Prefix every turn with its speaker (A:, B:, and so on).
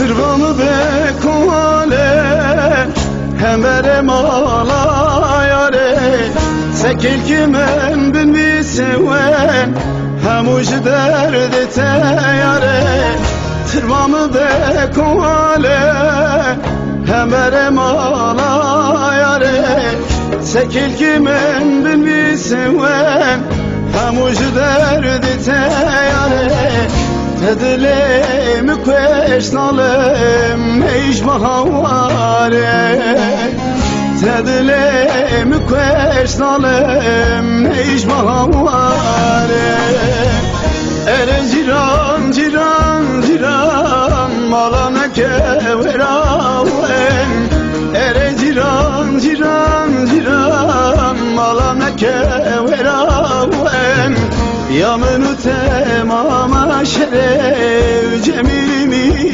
A: Tırvanı be kovale Hemere mala yare. Sekil kimen bin bir seven Hem ucu derde te yare. Tırvanı be kovale Hemere mala yare. Sekil kimen bin bir seven Hem ucu derde te yare Tedile mi quesnalem Eish mahavare Tedile mi quesnalem Eish mahavare Ere ciran ciran ciran Malana keveraven Ere ciran ciran ciran Malana keveraven Yamını temama şerev cemilimi